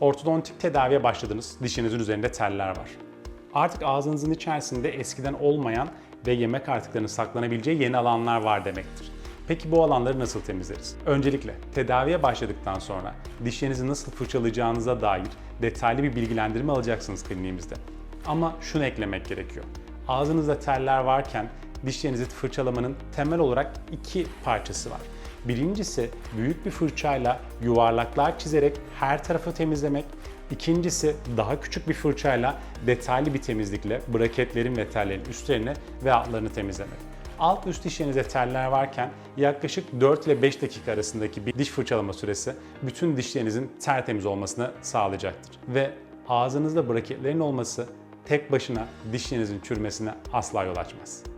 Ortodontik tedaviye başladınız, dişinizin üzerinde teller var. Artık ağzınızın içerisinde eskiden olmayan ve yemek artıklarının saklanabileceği yeni alanlar var demektir. Peki bu alanları nasıl temizleriz? Öncelikle tedaviye başladıktan sonra dişlerinizi nasıl fırçalayacağınıza dair detaylı bir bilgilendirme alacaksınız kliniğimizde. Ama şunu eklemek gerekiyor. Ağzınızda teller varken dişlerinizi fırçalamanın temel olarak iki parçası var. Birincisi büyük bir fırçayla yuvarlaklar çizerek her tarafı temizlemek. İkincisi daha küçük bir fırçayla detaylı bir temizlikle braketlerin ve tellerin üstlerini ve altlarını temizlemek. Alt üst dişlerinizde teller varken yaklaşık 4 ile 5 dakika arasındaki bir diş fırçalama süresi bütün dişlerinizin tertemiz olmasını sağlayacaktır. Ve ağzınızda braketlerin olması tek başına dişlerinizin çürümesine asla yol açmaz.